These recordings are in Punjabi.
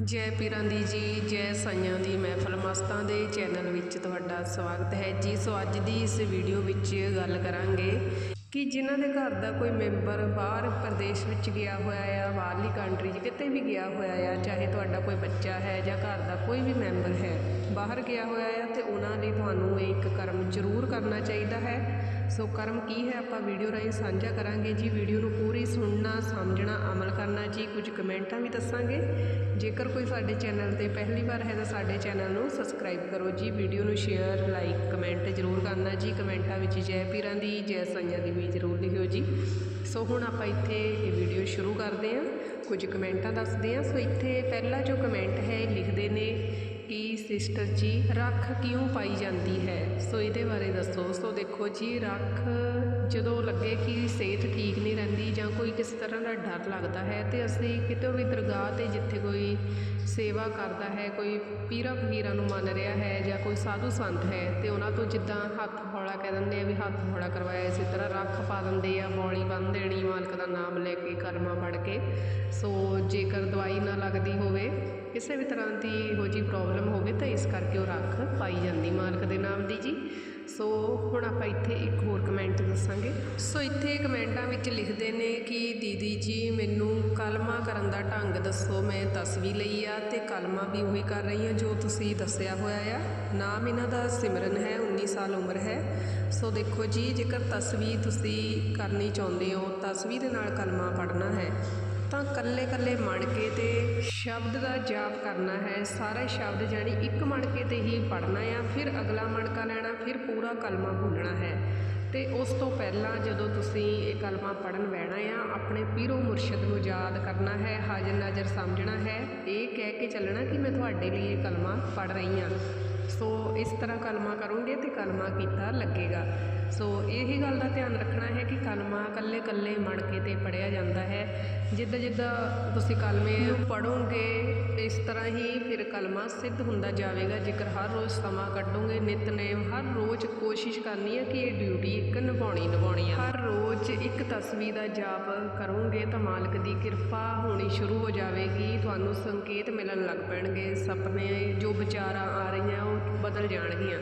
ਜੈ ਪੀਰਾਂ ਦੀ ਜੀ, ਜੈ ਸਾਈਆਂ ਦੀ ਮਹਿਫਲ ਮਸਤਾਂ ਦੇ ਚੈਨਲ ਵਿੱਚ ਤੁਹਾਡਾ ਸਵਾਗਤ ਹੈ। ਜੀ ਸੋ ਅੱਜ ਦੀ ਇਸ ਵੀਡੀਓ ਵਿੱਚ ਗੱਲ ਕਰਾਂਗੇ ਕਿ ਜਿਨ੍ਹਾਂ ਦੇ ਘਰ ਦਾ ਕੋਈ ਮੈਂਬਰ ਬਾਹਰ ਪ੍ਰਦੇਸ਼ ਵਿੱਚ ਗਿਆ ਹੋਇਆ ਆ, ਬਾਹਰਲੀ ਕੰਟਰੀ 'ਚ ਕਿਤੇ ਵੀ ਗਿਆ ਹੋਇਆ ਆ, ਚਾਹੇ ਤੁਹਾਡਾ ਕੋਈ ਬੱਚਾ ਹੈ ਜਾਂ ਘਰ ਦਾ ਕੋਈ ਵੀ ਮੈਂਬਰ ਹੈ, ਬਾਹਰ ਗਿਆ ਹੋਇਆ ਆ ਤੇ ਉਹਨਾਂ ਲਈ ਤੁਹਾਨੂੰ ਇਹ ਇੱਕ ਕਰਮ ਜ਼ਰੂਰ ਕਰਨਾ ਚਾਹੀਦਾ ਹੈ। ਸੋ ਕਰਮ ਕੀ ਹੈ ਆਪਾਂ ਵੀਡੀਓ ਰਾਹੀਂ ਸਾਂਝਾ ਕਰਾਂਗੇ ਜੀ। ਵੀਡੀਓ ਨੂੰ ਪੂਰੀ ਸੁਣਨਾ, ਸਮਝਣਾ, ਅਮਲ ਕਰਨਾ ਜੀ। ਕੁਝ ਕਮੈਂਟਾਂ ਵੀ ਦੱਸਾਂਗੇ। ਜੇਕਰ ਕੋਈ ਸਾਡੇ ਚੈਨਲ ਤੇ ਪਹਿਲੀ ਵਾਰ ਹੈ ਤਾਂ ਸਾਡੇ ਚੈਨਲ ਨੂੰ ਸਬਸਕ੍ਰਾਈਬ ਕਰੋ ਜੀ। ਵੀਡੀਓ ਨੂੰ ਸ਼ੇਅਰ, ਲਾਈਕ, ਕਮੈਂਟ ਜ਼ਰੂਰ ਕਰਨਾ ਜੀ। ਕਮੈਂਟਾਂ ਵਿੱਚ ਜੈ ਪੀਰਾਂ ਦੀ, ਜੈ ਸਾਈਆਂ ਦੀ ਵੀ ਜ਼ਰੂਰ ਲਿਖਿਓ ਜੀ। ਸੋ ਹੁਣ ਆਪਾਂ ਇੱਥੇ ਇਹ ਵੀਡੀਓ ਸ਼ੁਰੂ ਕਰਦੇ ਹਾਂ। ਕੁਝ ਕਮੈਂਟਾਂ ਦੱਸਦੇ ਹਾਂ। ਸੋ ਇੱਥੇ ਪਹਿਲਾ ਜੋ ਕਮੈਂਟ ਹੈ, ਇਹ ਲਿਖਦੇ ਨੇ ਕਿ ਸਿਸਟਰ ਜੀ ਰੱਖ ਕਿਉਂ ਪਾਈ ਜਾਂਦੀ ਹੈ? ਸੋ ਇਹਦੇ ਬਾਰੇ ਦੱਸੋ। ਸੋ ਦੇਖੋ ਜੀ, ਰੱਖ ਜਦੋਂ ਲੱਗੇ ਕਿ ਸਿਹਤ ਠੀਕ ਨਹੀਂ ਰਹਿੰਦੀ ਜਾਂ ਕੋਈ ਕਿਸੇ ਤਰ੍ਹਾਂ ਦਾ ਡਰ ਲੱਗਦਾ ਹੈ ਤੇ ਅਸੀਂ ਕਿਤੇ ਵੀ ਦਰਗਾਹ ਤੇ ਜਿੱਥੇ ਕੋਈ ਸੇਵਾ ਕਰਦਾ ਹੈ, ਕੋਈ ਪੀਰਾਂ ਫਕੀਰਾਂ ਨੂੰ ਮੰਨ ਰਿਹਾ ਹੈ ਜਾਂ ਕੋਈ ਸਾਧੂ ਸੰਤ ਹੈ ਤੇ ਉਹਨਾਂ ਤੋਂ ਜਿੱਦਾਂ ਹੱਥ ਹੌਲਾ ਕਹਿ ਦਿੰਦੇ ਆ ਵੀ ਹੱਥ ਹੌਲਾ ਕਰਵਾਇਆ, ਇਸੇ ਤਰ੍ਹਾਂ ਰੱਖ ਪਾ ਦਿੰਦੇ ਆ ਬੌਲੀ ਬੰਨ੍ਹ ਦੇਣੀ, ਮਾਲਕ ਦਾ ਨਾਮ ਲੈ ਕੇ, ਕਰਮਾ ਪੜ ਕੇ। ਸੋ ਜੇਕਰ ਦਵਾਈ ਨਾ ਲੱਗਦੀ ਹੋਵੇ, ਕਿਸੇ ਵੀ ਤਰ੍ਹਾਂ ਦੀ ਇਹੋ ਜਿਹੀ ਪ੍ਰੋਬਲਮ ਹੋਵੇ ਤਾਂ ਇਸ ਕਰਕੇ ਉਹ ਰੱਖ ਪਾਈ ਜਾਂਦੀ ਮਾਲਕ ਦੇ ਨਾਮ ਦੀ ਜੀ। ਸੋ ਹੁਣ ਆਪਾਂ ਇੱਥੇ ਇੱਕ ਹੋਰ ਕਮੈਂਟ ਦੱਸਾਂਗੇ। ਸੋ ਇੱਥੇ ਕਮੈਂਟਾਂ ਵਿੱਚ ਲਿਖਦੇ ਨੇ ਕਿ, ਦੀਦੀ ਜੀ, ਮੈਨੂੰ ਕਲਮਾ ਕਰਨ ਦਾ ਢੰਗ ਦੱਸੋ, ਮੈਂ ਤਸਵੀਰ ਲਈ ਆ ਤੇ ਕਲਮਾ ਵੀ ਉਹੀ ਕਰ ਰਹੀ ਹਾਂ ਜੋ ਤੁਸੀਂ ਦੱਸਿਆ ਹੋਇਆ ਆ। ਨਾਮ ਇਹਨਾਂ ਦਾ ਸਿਮਰਨ ਹੈ 19 ਸਾਲ ਉਮਰ ਹੈ। ਸੋ ਦੇਖੋ ਜੀ, ਜੇਕਰ ਤਸਵੀਰ ਤੁਸੀਂ ਕਰਨੀ ਚਾਹੁੰਦੇ ਹੋ, ਤਸਵੀਰ ਦੇ ਨਾਲ ਕਲਮਾ ਪੜ੍ਹਨਾ ਹੈ। ਤਾਂ ਕੱਲੇ ਕੱਲੇ ਮਣਕੇ ਤੇ ਸ਼ਬਦ ਦਾ ਜਾਪ ਕਰਨਾ ਹੈ। ਸਾਰੇ ਸ਼ਬਦ ਜਾਨੀ ਇੱਕ ਮਣਕੇ ਤੇ ਹੀ ਪੜਨਾ ਆ, ਫਿਰ ਅਗਲਾ ਮਣਕਾ ਲੈਣਾ, ਫਿਰ ਪੂਰਾ ਕਲਮਾ ਬੋਲਣਾ ਹੈ। ਤੇ ਉਸ ਤੋਂ ਪਹਿਲਾਂ ਜਦੋਂ ਤੁਸੀਂ ਇਹ ਕਲਮਾ ਪੜਨ ਬਹਿਣਾ ਆ, ਆਪਣੇ ਪੀਰੋ ਮੁਰਸ਼ਿਦ ਨੂੰ ਯਾਦ ਕਰਨਾ ਹੈ, ਹਾਜ਼ਰ ਨਾਜ਼ਰ ਸਮਝਣਾ ਹੈ, ਇਹ ਕਹਿ ਕੇ ਚੱਲਣਾ ਕਿ ਮੈਂ ਤੁਹਾਡੇ ਲਈ ਇਹ ਕਲਮਾ ਪੜ ਰਹੀ ਹਾਂ। ਸੋ ਇਸ ਤਰ੍ਹਾਂ ਕਲਮਾ ਕਰੋਗੇ ਤੇ ਕਲਮਾ ਕੀਤਾ ਲੱਗੇਗਾ। ਸੋ ਇਹੀ ਗੱਲ ਦਾ ਧਿਆਨ ਰੱਖਣਾ ਹੈ ਕਿ ਕਲਮਾ ਕੱਲੇ ਕੱਲੇ ਮਣਕੇ ਤੇ ਪੜਿਆ ਜਾਂਦਾ ਹੈ। ਜਿੱਦਾਂ ਜਿੱਦਾਂ ਤੁਸੀਂ ਕਲਮੇ ਨੂੰ ਪੜੋਗੇ ਇਸ ਤਰ੍ਹਾਂ ਹੀ ਫਿਰ ਕਲਮਾ ਸਿੱਧ ਹੁੰਦਾ ਜਾਵੇਗਾ। ਜੇਕਰ ਹਰ ਰੋਜ਼ ਸਮਾਂ ਕੱਢੋਗੇ, ਨਿਤਨੇਮ ਹਰ ਰੋਜ਼ ਕੋਸ਼ਿਸ਼ ਕਰਨੀ ਹੈ ਕਿ ਇਹ ਡਿਊਟੀ ਇੱਕ ਨਿਭਾਉਣੀ ਨਿਭਾਉਣੀ ਹੈ। ਹਰ ਰੋਜ਼ ਇੱਕ ਤਸਵੀਰ ਦਾ ਜਾਪ ਕਰੋਗੇ ਤਾਂ ਮਾਲਕ ਦੀ ਕਿਰਪਾ ਹੋਣੀ ਸ਼ੁਰੂ ਹੋ ਜਾਵੇਗੀ। ਤੁਹਾਨੂੰ ਸੰਕੇਤ ਮਿਲਣ ਲੱਗ ਪੈਣਗੇ। ਸੁਪਨੇ ਜੋ ਵਿਚਾਰਾਂ ਆ ਰਹੀਆਂ ਉਹ ਬਦਲ ਜਾਣਗੀਆਂ।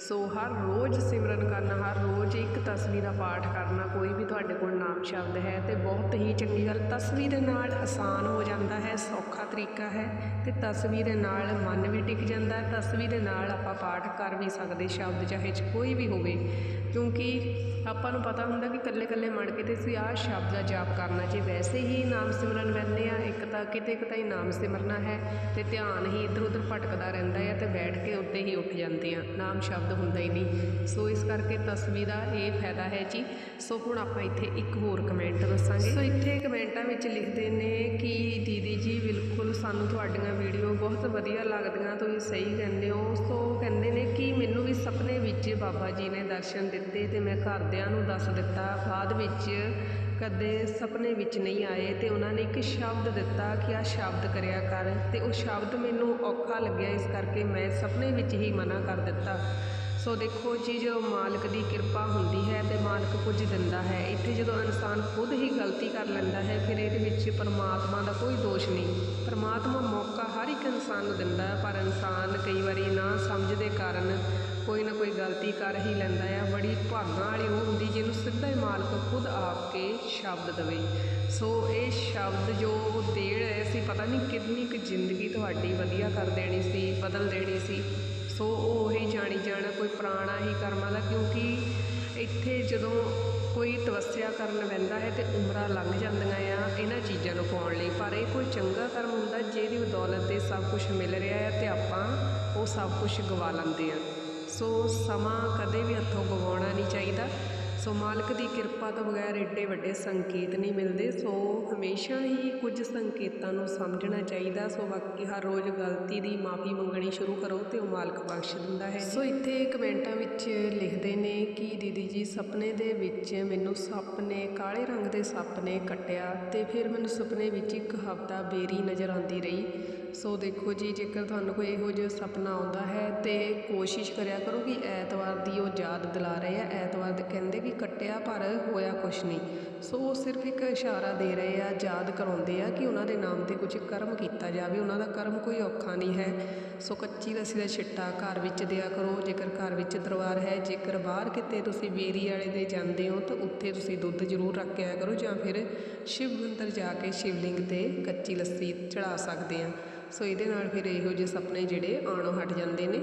ਸੋ ਹਰ ਰੋਜ਼ ਸਿਮਰਨ ਕਰਨਾ, ਹਰ ਰੋਜ਼ ਇੱਕ ਤਸਵੀਰ ਦਾ ਪਾਠ ਕਰਨਾ, ਕੋਈ ਵੀ ਤੁਹਾਡੇ ਕੋਲ ਨਾਮ ਸ਼ਬਦ ਹੈ ਤੇ ਬਹੁਤ ਹੀ ਚੰਗੀ ਗੱਲ, ਤਸਵੀਰ ਦੇ ਨਾਲ ਆਸਾਨ ਹੋ ਜਾਂਦਾ ਹੈ, ਸੌਖਾ ਤਰੀਕਾ ਹੈ ਤੇ ਤਸਵੀਰ ਦੇ ਨਾਲ ਮਨ ਵੀ ਟਿਕ ਜਾਂਦਾ ਹੈ, ਤਸਵੀਰ ਦੇ ਨਾਲ ਆਪਾਂ ਪਾਠ ਕਰ ਵੀ ਸਕਦੇ ਸ਼ਬਦ ਚਾਹੇ ਚ ਕੋਈ ਵੀ ਹੋਵੇ। ਕਿਉਂਕਿ ਆਪਾਂ ਨੂੰ ਪਤਾ ਹੁੰਦਾ ਕਿ ਕੱਲੇ ਕੱਲੇ ਮੜ ਕੇ ਤੇ ਅਸੀਂ ਆਹ ਸ਼ਬਦ ਦਾ ਜਾਪ ਕਰਨਾ, ਜੇ ਵੈਸੇ ਹੀ ਨਾਮ ਸਿਮਰਨ ਵੰਦੇ ਆ, ਇੱਕ ਤਾਂ ਕਿਤੇ ਕਿਤੇ ਹੀ ਨਾਮ ਸਿਮਰਨਾ ਹੈ ਤੇ ਧਿਆਨ ਹੀ ਇੱਧਰ ਉੱਧਰ ਭਟਕਦਾ ਰਹਿੰਦਾ ਹੈ ਤੇ ਬੈਠ ਕੇ ਉੱਤੇ ਹੀ ਉੱਠ ਜਾਂਦੇ ਆ, ਨਾਮ ਸ਼ਬਦ ਹੁੰਦਾ ਹੀ ਨਹੀਂ। ਸੋ ਇਸ ਕਰਕੇ ਤਸਵੀਰ ਦਾ ਇਹ ਫਾਇਦਾ ਹੈ ਜੀ। ਸੋ ਹੁਣ ਆਪਾਂ ਇੱਥੇ ਇੱਕ ਹੋਰ ਕਮੈਂਟ ਦੱਸਾਂਗੇ। ਸੋ ਇੱਥੇ ਕਮੈਂਟਾਂ ਵਿੱਚ ਲਿਖਦੇ ਨੇ ਕਿ ਦੀਦੀ ਜੀ, ਬਿਲਕੁਲ ਸਾਨੂੰ ਤੁਹਾਡੀਆਂ ਵੀਡੀਓ ਬਹੁਤ ਵਧੀਆ ਲੱਗਦੀਆਂ, ਤੁਸੀਂ ਸਹੀ ਕਹਿੰਦੇ ਹੋ। ਸੋ ਕਹਿੰਦੇ ਨੇ ਕਿ ਮੈਨੂੰ ਵੀ ਸੁਪਨੇ ਵਿੱਚ ਬਾਬਾ ਜੀ ਨੇ ਦਰਸ਼ਨ ਦਿੱਤੇ ਤੇ ਮੈਂ ਘਰਦਿਆਂ ਨੂੰ ਦੱਸ ਦਿੱਤਾ। ਬਾਅਦ ਵਿੱਚ ਕਦੇ ਸੁਪਨੇ ਵਿੱਚ ਨਹੀਂ ਆਏ ਤੇ ਉਹਨਾਂ ਨੇ ਇੱਕ ਸ਼ਬਦ ਦਿੱਤਾ ਕਿ ਆ ਸ਼ਬਦ ਕਰਿਆ ਕਰ ਤੇ ਉਹ ਸ਼ਬਦ ਮੈਨੂੰ ਔਖਾ ਲੱਗਿਆ। ਇਸ ਕਰਕੇ ਮੈਂ ਸੁਪਨੇ ਵਿੱਚ ਹੀ ਮਨਾ ਕਰ ਦਿੱਤਾ। ਸੋ ਦੇਖੋ ਜੀ ਜੋ ਮਾਲਕ ਦੀ ਕਿਰਪਾ ਹੁੰਦੀ ਹੈ ਤੇ ਮਾਲਕ ਕੁਝ ਦਿੰਦਾ ਹੈ, ਇੱਥੇ ਜਦੋਂ ਇਨਸਾਨ ਖੁਦ ਹੀ ਗਲਤੀ ਕਰ ਲੈਂਦਾ ਹੈ, ਫਿਰ ਇਹਦੇ ਵਿੱਚ ਪਰਮਾਤਮਾ ਦਾ ਕੋਈ ਦੋਸ਼ ਨਹੀਂ। ਪਰਮਾਤਮਾ ਮੌਕਾ ਹਰ ਇੱਕ ਇਨਸਾਨ ਨੂੰ ਦਿੰਦਾ ਹੈ, ਪਰ ਇਨਸਾਨ ਕਈ ਵਾਰੀ ਨਾ ਸਮਝਦੇ ਕਾਰਨ ਕੋਈ ਨਾ ਕੋਈ ਗਲਤੀ ਕਰ ਹੀ ਲੈਂਦਾ ਆ ਬੜੀ ਭਾਗਾਂ ਵਾਲੀ ਉਹ ਹੁੰਦੀ ਜਿਹਨੂੰ ਸਿੱਧਾ ਹੀ ਮਾਲਕ ਖੁਦ ਆਪ ਕੇ ਸ਼ਬਦ ਦਵੇ। ਸੋ ਇਹ ਸ਼ਬਦ ਜੋ ਉਹ ਦੇ ਰਹੇ ਸੀ, ਪਤਾ ਨਹੀਂ ਕਿੰਨੀ ਕੁ ਜ਼ਿੰਦਗੀ ਤੁਹਾਡੀ ਵਧੀਆ ਕਰ ਦੇਣੀ ਸੀ, ਬਦਲ ਦੇਣੀ ਸੀ। ਸੋ ਉਹ ਹੀ ਜਾਣੀ ਜਾਣਾ, ਕੋਈ ਪੁਰਾਣਾ ਹੀ ਕਰਮਾਂ ਦਾ ਕਿਉਂਕਿ ਇੱਥੇ ਜਦੋਂ ਕੋਈ ਤਪੱਸਿਆ ਕਰਨ ਬੈਂਦਾ ਹੈ ਤੇ ਉਮਰਾਂ ਲੰਘ ਜਾਂਦੀਆਂ ਆ, ਇਹਨਾਂ ਚੀਜ਼ਾਂ ਨੂੰ ਪਾਉਣ ਲਈ। ਪਰ ਇਹ ਕੋਈ ਚੰਗਾ ਕਰਮ ਹੁੰਦਾ, ਜਿਹਦੀ ਬਦੌਲਤ ਤੇ ਸਭ ਕੁਝ ਮਿਲ ਰਿਹਾ ਹੈ ਤੇ ਆਪਾਂ ਉਹ ਸਭ ਕੁਝ ਗਵਾ ਲੈਂਦੇ ਆ ਸੋ ਸਮਾਂ ਕਦੇ ਵੀ ਹੱਥੋਂ ਗਵਾਉਣਾ ਨਹੀਂ ਚਾਹੀਦਾ। ਸੋ ਮਾਲਕ ਦੀ ਕਿਰਪਾ ਤੋਂ ਬਗੈਰ ਏਡੇ ਵੱਡੇ ਸੰਕੇਤ ਨਹੀਂ ਮਿਲਦੇ। ਸੋ ਹਮੇਸ਼ਾ ਹੀ ਕੁਝ ਸੰਕੇਤਾਂ ਨੂੰ ਸਮਝਣਾ ਚਾਹੀਦਾ। ਸੋ ਬਾਕੀ ਹਰ ਰੋਜ਼ ਗਲਤੀ ਦੀ ਮਾਫੀ ਮੰਗਣੀ ਸ਼ੁਰੂ ਕਰੋ ਤੇ ਉਹ ਮਾਲਕ ਬਖਸ਼ ਦਿੰਦਾ ਹੈ ਸੋ ਇੱਥੇ ਕਮੈਂਟਾਂ ਵਿੱਚ ਲਿਖਦੇ ਨੇ ਕਿ ਦੀਦੀ ਜੀ, ਸੁਪਨੇ ਦੇ ਵਿੱਚ ਮੈਨੂੰ ਸੱਪ ਨੇ ਕਾਲੇ ਰੰਗ ਦੇ ਸੱਪ ਨੇ ਕੱਟਿਆ ਤੇ ਫਿਰ ਮੈਨੂੰ ਸੁਪਨੇ ਵਿੱਚ ਇੱਕ ਹਫਤਾ ਬੇਰੀ ਨਜ਼ਰ ਆਉਂਦੀ ਰਹੀ। ਸੋ ਦੇਖੋ ਜੀ, ਜੇਕਰ ਤੁਹਾਨੂੰ ਕੋਈ ਇਹੋ ਜਿਹਾ ਸੁਪਨਾ ਆਉਂਦਾ ਹੈ ਤੇ ਕੋਸ਼ਿਸ਼ ਕਰਿਆ ਕਰੋ ਕਿ ਐਤਵਾਰ ਦੀ ਉਹ ਯਾਦ ਦਿਲਾ ਰਹੇ ਆ। ਐਤਵਾਰ ਦੇ ਕਹਿੰਦੇ ਕਿ ਕੱਟਿਆ ਪਰ ਹੋਇਆ ਕੁਛ ਨਹੀਂ। ਸੋ ਉਹ ਸਿਰਫ ਇੱਕ ਇਸ਼ਾਰਾ ਦੇ ਰਹੇ ਆ, ਯਾਦ ਕਰਾਉਂਦੇ ਆ ਕਿ ਉਹਨਾਂ ਦੇ ਨਾਮ ਤੇ ਕੁਝ ਕਰਮ ਕੀਤਾ ਜਾਵੇ। ਉਹਨਾਂ ਦਾ ਕਰਮ ਕੋਈ ਔਖਾ ਨਹੀਂ ਹੈ। ਸੋ ਕੱਚੀ ਲੱਸੀ ਦਾ ਛਿੱਟਾ ਘਰ ਵਿੱਚ ਦਿਆ ਕਰੋ। ਜੇਕਰ ਘਰ ਵਿੱਚ ਦਰਬਾਰ ਹੈ, ਜੇਕਰ ਬਾਹਰ ਕਿਤੇ ਤੁਸੀਂ ਵੇਰੀ ਵਾਲੇ ਦੇ ਜਾਂਦੇ ਹੋ, ਤਾਂ ਉੱਥੇ ਤੁਸੀਂ ਦੁੱਧ ਜ਼ਰੂਰ ਰੱਖ ਕੇ ਆਇਆ ਕਰੋ ਜਾਂ ਫਿਰ ਸ਼ਿਵ ਮੰਦਰ ਜਾ ਕੇ ਸ਼ਿਵਲਿੰਗ ਤੇ ਕੱਚੀ ਲੱਸੀ ਚੜਾ ਸਕਦੇ ਆ। ਸੋ ਇਹਦੇ ਨਾਲ ਫਿਰ ਇਹੋ ਜਿਹੇ ਸੁਪਨੇ ਜਿਹੜੇ ਆਣੋਂ ਹਟ ਜਾਂਦੇ ਨੇ।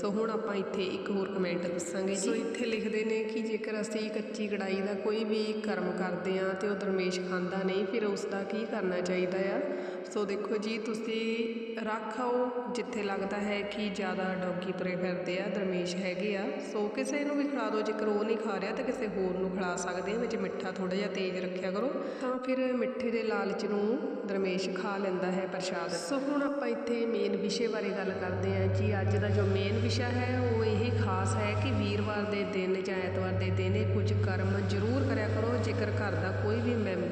ਸੋ ਹੁਣ ਆਪਾਂ ਇੱਥੇ ਇੱਕ ਹੋਰ ਕਮੈਂਟ ਦੱਸਾਂਗੇ ਜੀ। ਸੋ ਇੱਥੇ ਲਿਖਦੇ ਨੇ ਕਿ ਜੇਕਰ ਅਸੀਂ ਕੱਚੀ ਕੜਾਈ ਦਾ ਕੋਈ ਵੀ ਕਰਮ ਕਰਦੇ ਆ ਤੇ ਉਹ ਦਰਮੇਸ਼ ਖਾਂਦਾ ਨਹੀਂ, ਫਿਰ ਉਸ ਦਾ ਕੀ ਕਰਨਾ ਚਾਹੀਦਾ ਆ? ਸੋ ਦੇਖੋ ਜੀ, ਤੁਸੀਂ ਰੱਖ ਆਓ ਜਿੱਥੇ ਲੱਗਦਾ ਹੈ ਕਿ ਜ਼ਿਆਦਾ ਡੌਗੀ ਤੁਰੇ ਫਿਰਦੇ ਆ, ਦਰਮੇਸ਼ ਹੈਗੇ ਆ। ਸੋ ਕਿਸੇ ਨੂੰ ਵੀ ਖਿਲਾ ਦਿਓ, ਜੇਕਰ ਉਹ ਨਹੀਂ ਖਾ ਰਿਹਾ ਤਾਂ ਕਿਸੇ ਹੋਰ ਨੂੰ ਖਿਲਾ ਸਕਦੇ ਆ, ਵਿੱਚ ਮਿੱਠਾ ਥੋੜਾ ਜਿਹਾ ਤੇਜ਼ ਰੱਖਿਆ ਕਰੋ। ਤਾਂ ਫਿਰ ਮਿੱਠੇ ਦੇ ਲਾਲਚ ਨੂੰ ਦਰਮੇਸ਼ ਖਾ ਲੈਂਦਾ ਹੈ ਪ੍ਰਸ਼ਾਦ। ਸੋ ਹੁਣ ਆਪਾਂ ਇੱਥੇ ਮੇਨ ਵਿਸ਼ੇ ਬਾਰੇ ਗੱਲ ਕਰਦੇ ਹਾਂ ਜੀ। ਅੱਜ ਦਾ ਜੋ ਮੇਨ ਵਿਸ਼ਾ ਹੈ, ਉਹ ਇਹ ਖਾਸ ਹੈ ਕਿ ਵੀਰਵਾਰ ਦੇ ਦਿਨ ਜਾਂ ਐਤਵਾਰ ਦੇ ਦਿਨ ਇਹ ਕੁਝ ਕਰਮ ਜ਼ਰੂਰ ਕਰਿਆ ਕਰੋ। ਜੇਕਰ ਘਰ ਦਾ ਕੋਈ ਵੀ ਮੈਂਬਰ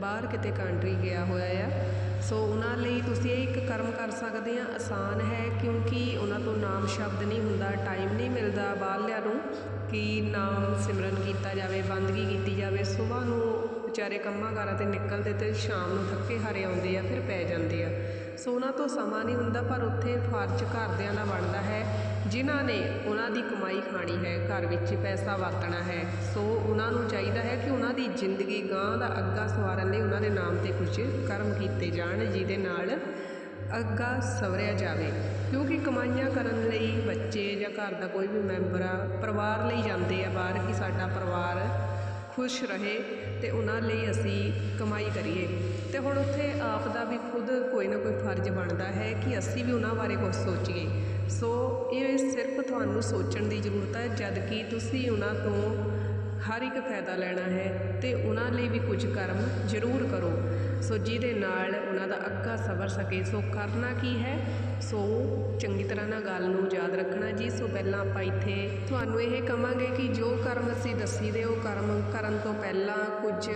ਬਾਹਰ ਕਿਤੇ ਕੰਟਰੀ ਗਿਆ ਹੋਇਆ ਆ। ਸੋ ਉਹਨਾਂ ਲਈ ਤੁਸੀਂ ਇਹ ਇੱਕ ਕਰਮ ਕਰ ਸਕਦੇ ਆ, ਆਸਾਨ ਹੈ, ਕਿਉਂਕਿ ਉਹਨਾਂ ਤੋਂ ਨਾਮ ਸ਼ਬਦ ਨਹੀਂ ਹੁੰਦਾ ਟਾਈਮ ਨਹੀਂ ਮਿਲਦਾ ਬਾਹਰਲਿਆਂ ਨੂੰ ਕਿ ਨਾਮ ਸਿਮਰਨ ਕੀਤਾ ਜਾਵੇ, ਬੰਦਗੀ ਕੀਤੀ ਜਾਵੇ। ਸਵੇਰ ਨੂੰ ਵਿਚਾਰੇ ਕੰਮਾਂ ਕਾਰਾਂ ਤੇ ਨਿਕਲਦੇ ਤੇ ਸ਼ਾਮ ਨੂੰ ਥੱਕੇ ਹਾਰੇ ਆਉਂਦੇ ਆ, ਫਿਰ ਪੈ ਜਾਂਦੇ ਆ। ਸੋ ਉਹਨਾਂ ਤੋਂ ਸਮਾਂ ਨਹੀਂ ਹੁੰਦਾ, ਪਰ ਉੱਥੇ ਫਰਜ਼ ਘਰਦਿਆਂ ਦਾ ਬਣਦਾ ਹੈ ਜਿਨ੍ਹਾਂ ਨੇ ਉਹਨਾਂ ਦੀ ਕਮਾਈ ਖਾਣੀ ਹੈ, ਘਰ ਵਿੱਚ ਪੈਸਾ ਵਰਤਣਾ ਹੈ, ਸੋ ਉਹਨਾਂ ਨੂੰ ਚਾਹੀਦਾ ਹੈ ਕਿ ਉਹਨਾਂ ਦੀ ਜ਼ਿੰਦਗੀ ਗਾਂ ਦਾ ਅੱਗਾ ਸਵਾਰਨ ਲਈ ਉਹਨਾਂ ਦੇ ਨਾਮ ਤੇ ਕੁਝ ਕਰਮ ਕੀਤੇ ਜਾਣ, ਜਿਹਦੇ ਨਾਲ ਅੱਗਾ ਸਵਰਿਆ ਜਾਵੇ। ਕਿਉਂਕਿ ਕਮਾਈਆਂ ਕਰਨ ਲਈ ਬੱਚੇ ਜਾਂ ਘਰ ਦਾ ਕੋਈ ਵੀ ਮੈਂਬਰ ਆ, ਪਰਿਵਾਰ ਲਈ ਜਾਂਦੇ ਆ ਬਾਹਰ ਕਿ ਸਾਡਾ ਪਰਿਵਾਰ ਖੁਸ਼ ਰਹੇ ਤੇ ਉਹਨਾਂ ਲਈ ਅਸੀਂ ਕਮਾਈ ਕਰੀਏ। ਤੇ ਹੁਣ ਉੱਥੇ ਆਪ ਦਾ ਵੀ ਖੁਦ ਕੋਈ ਨਾ ਕੋਈ ਫਰਜ਼ ਬਣਦਾ ਹੈ ਕਿ ਅਸੀਂ ਵੀ ਉਹਨਾਂ ਬਾਰੇ ਕੁਝ ਸੋਚੀਏ। ਸੋ ਇਹ ਸਿਰਫ ਤੁਹਾਨੂੰ ਸੋਚਣ ਦੀ ਜ਼ਰੂਰਤ ਹੈ, ਜਦ ਕਿ ਤੁਸੀਂ ਉਹਨਾਂ ਤੋਂ ਹਰ ਇੱਕ ਫਾਇਦਾ ਲੈਣਾ ਹੈ ਤੇ ਉਹਨਾਂ ਲਈ ਵੀ ਕੁਝ ਕਰਮ ਜ਼ਰੂਰ ਕਰੋ। ਸੋ ਜਿਹਦੇ ਨਾਲ ਉਹਨਾਂ ਦਾ ਅੱਗਾ ਸਵਰ ਸਕੇ। ਸੋ ਕਰਨਾ ਕੀ ਹੈ? ਸੋ ਚੰਗੀ ਤਰ੍ਹਾਂ ਨਾਲ ਗੱਲ ਨੂੰ ਯਾਦ ਰੱਖਣਾ ਜੀ। ਸੋ ਪਹਿਲਾਂ ਆਪਾਂ ਇੱਥੇ ਤੁਹਾਨੂੰ ਇਹ ਕਵਾਂਗੇ ਕਿ ਜੋ ਕਰਮ ਅਸੀਂ ਦੱਸੀ ਦੇ ਉਹ ਕਰਮ ਕਰਨ ਤੋਂ ਪਹਿਲਾਂ ਕੁਝ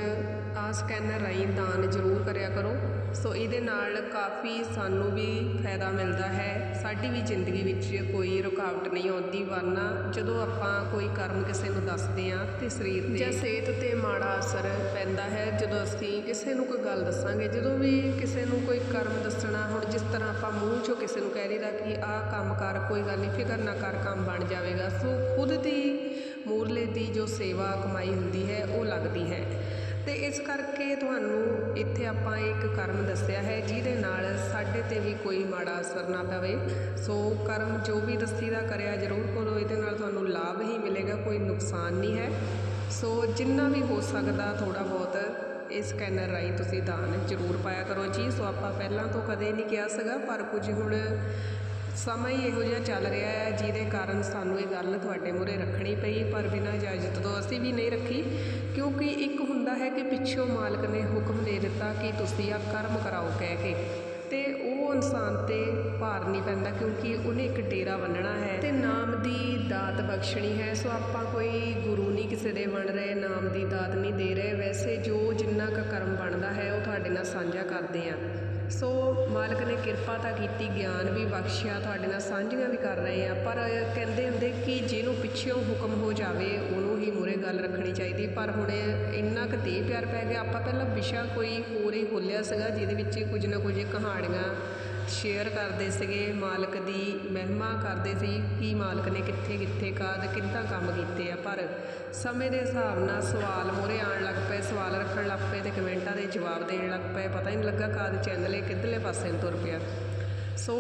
ਆ ਸਕੈਨਰ ਰਾਹੀਂ ਦਾਨ ਜ਼ਰੂਰ ਕਰਿਆ ਕਰੋ। ਸੋ ਇਹਦੇ ਨਾਲ ਕਾਫੀ ਸਾਨੂੰ ਵੀ ਫਾਇਦਾ ਮਿਲਦਾ ਹੈ। ਸਾਡੀ ਵੀ ਜ਼ਿੰਦਗੀ ਵਿੱਚ ਕੋਈ ਰੁਕਾਵਟ ਨਹੀਂ ਆਉਂਦੀ, ਵਰਨਾ ਜਦੋਂ ਆਪਾਂ ਕੋਈ ਕਰਮ ਕਿਸੇ ਨੂੰ ਦੱਸਦੇ ਆ ਤੇ ਸਰੀਰ ਤੇ ਜਾਂ ਸਿਹਤ ਤੇ ਮਾੜਾ ਅਸਰ ਪੈਂਦਾ ਹੈ। ਜਦੋਂ ਅਸੀਂ ਕਿਸੇ ਨੂੰ ਕੋਈ ਗੱਲ ਦੱਸਾਂਗੇ, ਜਦੋਂ ਵੀ ਕਿਸੇ ਨੂੰ ਕੋਈ ਕਰਮ ਦੱਸਣਾ, ਹੁਣ ਜਿਸ ਤਰ੍ਹਾਂ ਆਪਾਂ ਮੂੰਹ ਚੋਂ ਕਿਸੇ ਕਿਸੇ ਨੂੰ ਕਹਿ ਰਹੀਦਾ ਕਿ ਆਹ ਕੰਮ ਕਰ, ਕੋਈ ਗੱਲ ਨਹੀਂ, ਫਿਕਰ ਨਾ ਕਰ, ਕੰਮ ਬਣ ਜਾਵੇਗਾ। ਸੋ ਖੁਦ ਦੀ ਮੂਰਲੇ ਦੀ ਜੋ ਸੇਵਾ ਕਮਾਈ ਹੁੰਦੀ ਹੈ, ਉਹ ਲੱਗਦੀ ਹੈ। ਤੇ ਇਸ ਕਰਕੇ ਤੁਹਾਨੂੰ ਇੱਥੇ ਆਪਾਂ ਇੱਕ ਕਰਮ ਦੱਸਿਆ ਹੈ, ਜਿਹਦੇ ਨਾਲ ਸਾਡੇ ਤੇ ਵੀ ਕੋਈ ਮਾੜਾ ਅਸਰ ਨਾ ਪਵੇ। ਸੋ ਕਰਮ ਜੋ ਵੀ ਦੱਸੀ ਦਾ ਕਰਿਆ ਜ਼ਰੂਰ ਕਰੋ, ਇਹਦੇ ਨਾਲ ਤੁਹਾਨੂੰ ਲਾਭ ਹੀ ਮਿਲੇਗਾ, ਕੋਈ ਨੁਕਸਾਨ ਨਹੀਂ ਹੈ। ਸੋ ਜਿੰਨਾ ਵੀ ਹੋ ਸਕਦਾ ਥੋੜਾ ਬਹੁਤ ਇਸ ਸਕੈਨਰ ਰਾਹੀਂ ਤੁਸੀਂ ਦਾਨ ਜ਼ਰੂਰ ਪਾਇਆ ਕਰੋ ਜੀ। ਸੋ ਆਪਾਂ ਪਹਿਲਾਂ ਤੋਂ ਕਦੇ ਨਹੀਂ ਕਿਹਾ ਸੀਗਾ, ਪਰ ਕੁਝ ਹੁਣ ਸਮਾਂ ਹੀ ਇਹੋ ਜਿਹਾ ਚੱਲ ਰਿਹਾ ਹੈ, ਜਿਹਦੇ ਕਾਰਨ ਸਾਨੂੰ ਇਹ ਗੱਲ ਤੁਹਾਡੇ ਮੂਹਰੇ ਰੱਖਣੀ ਪਈ, ਪਰ ਬਿਨਾਂ ਇਜਾਜ਼ਤ ਤੋਂ ਅਸੀਂ ਵੀ ਨਹੀਂ ਰੱਖੀ। ਕਿਉਂਕਿ ਇੱਕ ਹੁੰਦਾ ਹੈ ਕਿ ਪਿੱਛੋਂ ਮਾਲਕ ਨੇ ਹੁਕਮ ਦੇ ਦਿੱਤਾ ਕਿ ਤੁਸੀਂ ਆ ਕਰਮ ਕਰਾਓ ਕਹਿ ਕੇ। ਤੇ ਇਨਸਾਨ ਤੇ ਭਾਰ ਨਹੀਂ ਪੈਂਦਾ ਕਿਉਂਕਿ ਉਹਨੇ ਇੱਕ ਡੇਰਾ ਬੰਨਣਾ ਹੈ ਤੇ ਨਾਮ ਦੀ ਦਾਤ ਬਖਸ਼ਣੀ ਹੈ। ਸੋ ਆਪਾਂ ਕੋਈ ਗੁਰੂ ਨਹੀਂ ਕਿਸੇ ਦੇ ਬਣ ਰਹੇ, ਨਾਮ ਦੀ ਦਾਤ ਨਹੀਂ ਦੇ ਰਹੇ। ਵੈਸੇ ਜੋ ਜਿੰਨਾ ਕੁ ਕਰਮ ਬਣਦਾ ਹੈ, ਉਹ ਤੁਹਾਡੇ ਨਾਲ ਸਾਂਝਾ ਕਰਦੇ ਆ ਸੋ ਮਾਲਕ ਨੇ ਕਿਰਪਾ ਤਾਂ ਕੀਤੀ, ਗਿਆਨ ਵੀ ਬਖਸ਼ਿਆ, ਤੁਹਾਡੇ ਨਾਲ ਸਾਂਝੀਆਂ ਵੀ ਕਰ ਰਹੇ ਆ ਪਰ ਕਹਿੰਦੇ ਹੁੰਦੇ ਕਿ ਜਿਹਨੂੰ ਪਿੱਛੋਂ ਹੁਕਮ ਹੋ ਜਾਵੇ, ਉਹਨੂੰ ਹੀ ਮੂਰੇ ਗੱਲ ਰੱਖਣੀ ਚਾਹੀਦੀ, ਪਰ ਹੁਣ ਇੰਨਾ ਕੁ ਦੇਹ ਪਿਆਰ ਪੈ ਗਿਆ, ਆਪਾਂ ਪਹਿਲਾਂ ਵਿਸ਼ਾ ਕੋਈ ਹੋਰ ਹੀ ਖੋਲਿਆ ਸੀਗਾ, ਜਿਹਦੇ ਵਿੱਚ ਕੁਝ ਨਾ ਕੁਝ ਕਹਾਣੀਆਂ ਸ਼ੇਅਰ ਕਰਦੇ ਸੀਗੇ, ਮਾਲਕ ਦੀ ਮਹਿਮਾ ਕਰਦੇ ਸੀ, ਕਿ ਮਾਲਕ ਨੇ ਕਿੱਥੇ ਕਿੱਥੇ ਕਾਦ ਕਿੱਦਾਂ ਕੰਮ ਕੀਤੇ ਆ, ਪਰ ਸਮੇਂ ਦੇ ਹਿਸਾਬ ਨਾਲ ਸਵਾਲ ਮੂਹਰੇ ਆਉਣ ਲੱਗ ਪਏ, ਸਵਾਲ ਰੱਖਣ ਲੱਗ ਪਏ ਤੇ ਕਮੈਂਟਾਂ ਦੇ ਜਵਾਬ ਦੇਣ ਲੱਗ ਪਏ, ਪਤਾ ਹੀ ਨਹੀਂ ਲੱਗਾ ਕਾਦ ਚੈਨਲ ਇਹ ਕਿੱਧਰਲੇ ਪਾਸੇ ਨੂੰ ਤੁਰ ਪਿਆ। ਸੋ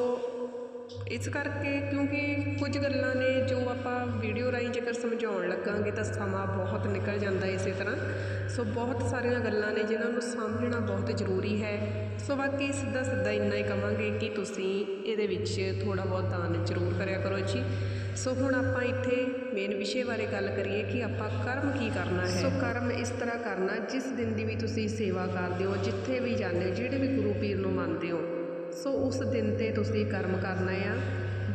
ਇਸ ਕਰਕੇ ਕਿਉਂਕਿ ਕੁਝ ਗੱਲਾਂ ਨੇ ਜੋ ਆਪਾਂ ਵੀਡੀਓ ਰਾਹੀਂ ਜੇਕਰ ਸਮਝਾਉਣ ਲੱਗਾਂਗੇ ਤਾਂ ਸਮਾਂ ਬਹੁਤ ਨਿਕਲ ਜਾਂਦਾ ਇਸੇ ਤਰ੍ਹਾਂ। ਸੋ ਬਹੁਤ ਸਾਰੀਆਂ ਗੱਲਾਂ ਨੇ ਜਿਨ੍ਹਾਂ ਨੂੰ ਸਮਝਣਾ ਬਹੁਤ ਜ਼ਰੂਰੀ ਹੈ। ਸੋ ਬਾਕੀ ਸਿੱਧਾ ਸਿੱਧਾ ਇੰਨਾ ਹੀ ਕਵਾਂਗੇ ਕਿ ਤੁਸੀਂ ਇਹਦੇ ਵਿੱਚ ਥੋੜਾ ਬਹੁਤ ਦਾਨ ਜ਼ਰੂਰ ਕਰਿਆ ਕਰੋ ਜੀ। ਸੋ ਹੁਣ ਆਪਾਂ ਇੱਥੇ ਮੇਨ ਵਿਸ਼ੇ ਬਾਰੇ ਗੱਲ ਕਰੀਏ ਕਿ ਆਪਾਂ ਕਰਮ ਕੀ ਕਰਨਾ ਹੈ। ਸੋ ਕਰਮ ਇਸ ਤਰ੍ਹਾਂ ਕਰਨਾ ਜਿਸ ਦਿਨ ਦੀ ਵੀ ਤੁਸੀਂ ਸੇਵਾ ਕਰਦੇ ਹੋ ਜਿੱਥੇ ਵੀ ਜਾਂਦੇ ਹੋ, ਜਿਹੜੇ ਵੀ ਗੁਰੂ ਪੀਰ ਨੂੰ ਮੰਨਦੇ ਹੋ ਸੋ ਉਸ ਦਿਨ ਤੇ ਤੁਸੀਂ ਕਰਮ ਕਰਨਾ ਆ।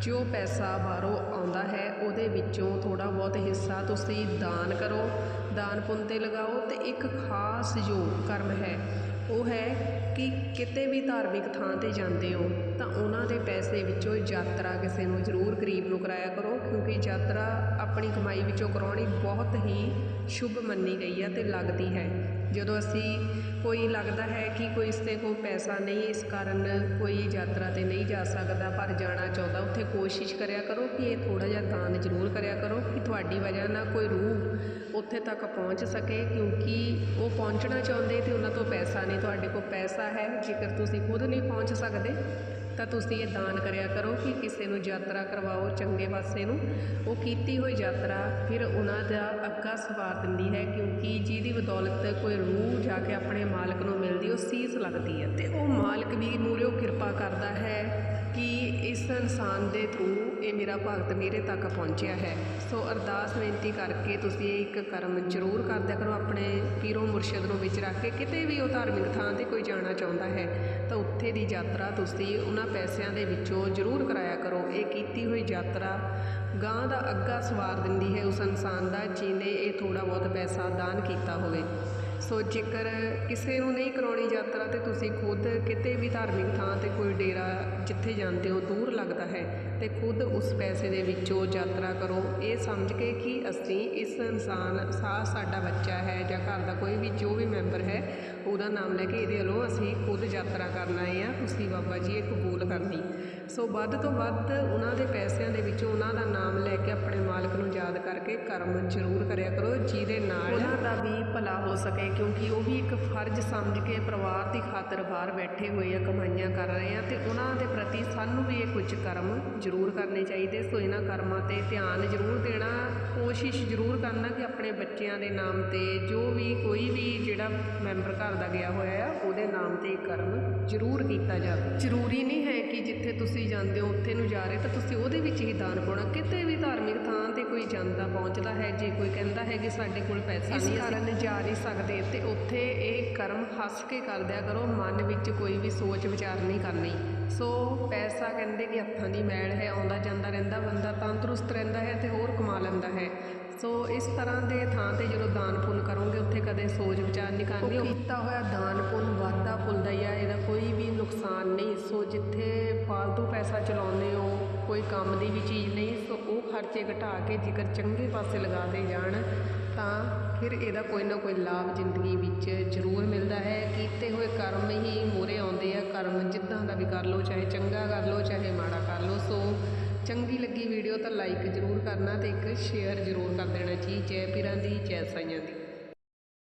ਜੋ ਪੈਸਾ ਬਾਹਰੋਂ ਆਉਂਦਾ ਹੈ, ਉਹਦੇ ਵਿੱਚੋਂ ਥੋੜ੍ਹਾ ਬਹੁਤ ਹਿੱਸਾ ਤੁਸੀਂ ਦਾਨ ਕਰੋ। ਦਾਨ ਪੁੰਨ ਤੇ ਲਗਾਓ ਅਤੇ ਇੱਕ ਖਾਸ ਜੋ ਕਰਮ ਹੈ, ਉਹ ਹੈ ਕਿ ਕਿਤੇ ਵੀ ਧਾਰਮਿਕ ਥਾਂ ਤੇ ਜਾਂਦੇ ਹੋ, ਤਾਂ ਉਹਨਾਂ ਦੇ ਪੈਸੇ ਵਿੱਚੋਂ ਯਾਤਰਾ ਕਿਸੇ ਨੂੰ ਜ਼ਰੂਰ ਗਰੀਬ ਨੂੰ ਕਰਾਇਆ ਕਰੋ, ਕਿਉਂਕਿ ਯਾਤਰਾ ਆਪਣੀ ਕਮਾਈ ਵਿੱਚੋਂ ਕਰਾਉਣੀ ਬਹੁਤ ਹੀ ਸ਼ੁਭ ਮੰਨੀ ਗਈ ਹੈ ਅਤੇ ਲੱਗਦੀ ਹੈ। ਜਦੋਂ ਅਸੀਂ ਕੋਈ ਲੱਗਦਾ ਹੈ ਕਿ ਕੋਈ ਇਸ ਤੇ ਕੋਲ ਪੈਸਾ ਨਹੀਂ, ਇਸ ਕਾਰਨ ਕੋਈ ਯਾਤਰਾ ਤੇ ਨਹੀਂ ਜਾ ਸਕਦਾ, ਪਰ ਜਾਣਾ ਚਾਹੁੰਦਾ, ਉੱਥੇ ਕੋਸ਼ਿਸ਼ ਕਰਿਆ ਕਰੋ ਕਿ ਇਹ ਥੋੜਾ ਜਿਹਾ ਦਾਨ ਜ਼ਰੂਰ ਕਰਿਆ ਕਰੋ ਕਿ ਤੁਹਾਡੀ ਵਜ੍ਹਾ ਨਾਲ ਕੋਈ ਰੂਹ ਉੱਥੇ ਤੱਕ ਪਹੁੰਚ ਸਕੇ, ਕਿਉਂਕਿ ਉਹ ਪਹੁੰਚਣਾ ਚਾਹੁੰਦੇ ਤੇ ਉਹਨਾਂ ਤੋਂ ਪੈਸਾ ਨਹੀਂ, ਤੁਹਾਡੇ ਕੋਲ ਪੈਸਾ ਹੈ, ਜੇਕਰ ਤੁਸੀਂ ਖੁਦ ਨਹੀਂ ਪਹੁੰਚ ਸਕਦੇ ਤਾਂ ਤੁਸੀਂ ਇਹ ਦਾਨ ਕਰਿਆ ਕਰੋ ਕਿ ਕਿਸੇ ਨੂੰ ਯਾਤਰਾ ਕਰਵਾਓ ਚੰਗੇ ਪਾਸੇ ਨੂੰ। ਉਹ ਕੀਤੀ ਹੋਈ ਯਾਤਰਾ ਫਿਰ ਉਹਨਾਂ ਦਾ ਅੱਗਾ ਸਵਾਰ ਦਿੰਦੀ ਹੈ ਕਿਉਂਕਿ ਜਿਹਦੀ ਬਦੌਲਤ ਕੋਈ ਰੂਹ ਜਾ ਕੇ ਆਪਣੇ ਮਾਲਕ ਨੂੰ ਮਿਲਦੀ, ਉਹ ਸੀਸ ਲੱਗਦੀ ਹੈ ਤੇ ਉਹ ਮਾਲਕ ਵੀ ਮੂਹਰਿਓ ਕਿਰਪਾ ਕਰਦਾ ਹੈ। ਕਿ ਇਸ ਇਨਸਾਨ ਦੇ ਥਰੂ ਇਹ ਮੇਰਾ ਭਗਤ ਮੇਰੇ ਤੱਕ ਪਹੁੰਚਿਆ ਹੈ। ਸੋ ਅਰਦਾਸ ਬੇਨਤੀ ਕਰਕੇ ਤੁਸੀਂ ਇਹ ਇੱਕ ਕਰਮ ਜ਼ਰੂਰ ਕਰਦਿਆ ਕਰੋ ਆਪਣੇ ਪੀਰੋ ਮੁਰਸ਼ਿਦ ਨੂੰ ਵਿੱਚ ਰੱਖ ਕੇ। ਕਿਤੇ ਵੀ ਉਹ ਧਾਰਮਿਕ ਥਾਂ ਤੇ ਕੋਈ ਜਾਣਾ ਚਾਹੁੰਦਾ ਹੈ, ਤਾਂ ਉੱਥੇ ਦੀ ਯਾਤਰਾ ਤੁਸੀਂ ਉਹਨਾਂ ਪੈਸਿਆਂ ਦੇ ਵਿੱਚੋਂ ਜ਼ਰੂਰ ਕਰਾਇਆ ਕਰੋ। ਇਹ ਕੀਤੀ ਹੋਈ ਯਾਤਰਾ ਗਾਂ ਦਾ ਅੱਗਾ ਸਵਾਰ ਦਿੰਦੀ ਹੈ ਉਸ ਇਨਸਾਨ ਦਾ, ਜਿਹਨੇ ਇਹ ਥੋੜਾ ਬਹੁਤ ਪੈਸਾ ਦਾਨ ਕੀਤਾ ਹੋਵੇ। ਸੋ ਜੇਕਰ ਕਿਸੇ ਨੂੰ ਨਹੀਂ ਕਰਾਉਣੀ ਯਾਤਰਾ ਤੇ ਤੁਸੀਂ ਖੁਦ ਕਿਤੇ ਵੀ ਧਾਰਮਿਕ ਥਾਂ ਤੇ ਕੋਈ ਡੇਰਾ ਜਿੱਥੇ ਜਾਂਦੇ ਹੋ, ਦੂਰ ਲੱਗਦਾ ਹੈ ਤੇ ਖੁਦ ਉਸ ਪੈਸੇ ਦੇ ਵਿੱਚੋਂ ਯਾਤਰਾ ਕਰੋ। ਇਹ ਸਮਝ ਕੇ ਕਿ ਅਸੀਂ ਇਸ ਇਨਸਾਨ ਸਾ ਸਾਡਾ ਬੱਚਾ ਹੈ ਜਾਂ ਘਰ ਦਾ ਕੋਈ ਵੀ ਜੋ ਵੀ ਮੈਂਬਰ ਹੈ, ਉਹਦਾ ਨਾਮ ਲੈ ਕੇ ਇਹਦੇ ਵੱਲੋਂ ਅਸੀਂ ਖੁਦ ਯਾਤਰਾ ਕਰਨ ਆਏ ਆ ਤੁਸੀਂ ਬਾਬਾ ਜੀ ਇਹ ਕਬੂਲ ਕਰਨੀ ਸੋ ਵੱਧ ਤੋਂ ਵੱਧ ਉਹਨਾਂ ਦੇ ਪੈਸਿਆਂ ਦੇ ਵਿੱਚੋਂ ਉਹਨਾਂ ਦਾ ਨਾਮ ਲੈ ਕੇ ਆਪਣੇ ਮਾਲਕ ਨੂੰ ਯਾਦ ਕਰਕੇ ਕਰਮ ਜ਼ਰੂਰ ਕਰਿਆ ਕਰੋ, ਜਿਹਦੇ ਨਾਲ ਉਹਨਾਂ ਦਾ ਵੀ ਭਲਾ ਹੋ ਸਕੇ। ਕਿਉਂਕਿ ਉਹ ਵੀ ਇੱਕ ਫਰਜ਼ ਸਮਝ ਕੇ ਪਰਿਵਾਰ ਦੀ ਖਾਤਰ ਬਾਹਰ ਬੈਠੇ ਹੋਏ ਆ ਕਮਾਈਆਂ ਕਰ ਰਹੇ ਆ ਤੇ ਉਹਨਾਂ ਦੇ ਪ੍ਰਤੀ ਸਾਨੂੰ ਵੀ ਇਹ ਕੁਝ ਕਰਮ ਜ਼ਰੂਰ ਕਰਨੇ ਚਾਹੀਦੇ। ਸੋ ਇਹਨਾਂ ਕਰਮਾਂ ਤੇ ਧਿਆਨ ਜ਼ਰੂਰ ਦੇਣਾ ਕੋਸ਼ਿਸ਼ ਜ਼ਰੂਰ ਕਰਨਾ ਕਿ ਆਪਣੇ ਬੱਚਿਆਂ ਦੇ ਨਾਮ ਤੇ ਜੋ ਵੀ ਕੋਈ ਵੀ ਜਿਹੜਾ ਮੈਂਬਰ ਘਰ ਦਾ ਗਿਆ ਹੋਇਆ ਆ ਉਹਦੇ ਨਾਮ ਤੇ ਕਰਮ ਜ਼ਰੂਰ ਕੀਤਾ ਜਾਵੇ। ਜ਼ਰੂਰੀ ਨਹੀਂ ਹੈ ਕਿ ਜਿੱਥੇ ਤੁਸੀਂ ਜਾਂਦੇ ਹੋ ਉੱਥੇ ਨੂੰ ਜਾ ਰਹੇ ਤਾਂ ਤੁਸੀਂ ਉਹਦੇ ਵਿੱਚ ਹੀ ਦਾਨ ਪਾਉਣਾ। ਕਿਤੇ ਵੀ ਧਾਰਮਿਕ ਥਾਂ ਤੇ ਕੋਈ ਜਾਂਦਾ ਪਹੁੰਚਦਾ ਹੈ ਜੇ ਕੋਈ ਕਹਿੰਦਾ ਹੈ ਕਿ ਸਾਡੇ ਕੋਲ ਪੈਸਾ ਨਹੀਂ ਕਾਰਨ ਜਾ ਨਹੀਂ ਸਕਦੇ। ਤੇ ਉੱਥੇ ਇਹ ਕਰਮ ਹੱਸ ਕੇ ਕਰਦਿਆ ਕਰੋ, ਮਨ ਵਿੱਚ ਕੋਈ ਵੀ ਸੋਚ ਵਿਚਾਰ ਨਹੀਂ ਕਰਨੀ। ਸੋ ਪੈਸਾ ਕਹਿੰਦੇ ਕਿ ਹੱਥਾਂ ਦੀ ਮੈਲ ਹੈ, ਆਉਂਦਾ ਜਾਂਦਾ ਰਹਿੰਦਾ ਬੰਦਾ, ਤੰਦਰੁਸਤ ਰਹਿੰਦਾ ਹੈ ਅਤੇ ਹੋਰ ਕਮਾ ਲੈਂਦਾ ਹੈ। ਸੋ ਇਸ ਤਰ੍ਹਾਂ ਦੇ ਥਾਂ ਤੇ ਜਦੋਂ ਦਾਨ ਪੁੰਨ ਕਰੋਗੇ, ਉੱਥੇ ਕਦੇ ਸੋਚ ਵਿਚਾਰ ਨਹੀਂ ਕਰਨੀ। ਉਹ ਕੀਤਾ ਹੋਇਆ ਦਾਨ ਪੁੰਨ ਵਾਧਾ ਫੁੱਲਦਾ ਹੀ ਆ, ਇਹਦਾ ਕੋਈ ਵੀ ਨੁਕਸਾਨ ਨਹੀਂ। ਸੋ ਜਿੱਥੇ ਫਾਲਤੂ ਪੈਸਾ ਚਲਾਉਂਦੇ ਹੋ, ਕੋਈ ਕੰਮ ਦੀ ਵੀ ਚੀਜ਼ ਨਹੀਂ, ਸੋ ਉਹ ਖਰਚੇ ਘਟਾ ਕੇ ਜੇਕਰ ਚੰਗੇ ਪਾਸੇ ਲਗਾਦੇ ਜਾਣ, ਤਾਂ ਫਿਰ ਇਹਦਾ ਕੋਈ ਨਾ ਕੋਈ ਲਾਭ ਜ਼ਿੰਦਗੀ ਵਿੱਚ ਜ਼ਰੂਰ ਮਿਲਦਾ ਹੈ। ਕੀਤੇ ਹੋਏ ਕਰਮ ਹੀ ਮੂਹਰੇ ਆਉਂਦੇ ਆ। ਕਰਮ ਜਿੱਦਾਂ ਦਾ ਵੀ ਕਰ ਲਓ, ਚਾਹੇ ਚੰਗਾ ਕਰ ਲਓ, ਚਾਹੇ ਮਾੜਾ ਕਰ ਲਓ। ਸੋ ਚੰਗੀ ਲੱਗੀ ਵੀਡੀਓ ਤਾਂ ਲਾਈਕ ਜ਼ਰੂਰ ਕਰਨਾ ਤੇ ਇੱਕ ਸ਼ੇਅਰ ਜ਼ਰੂਰ ਕਰ ਦੇਣਾ ਜੀ। ਜੈ ਪੀਰਾਂ ਦੀ, ਜੈ ਸਾਈਆਂ ਦੀ।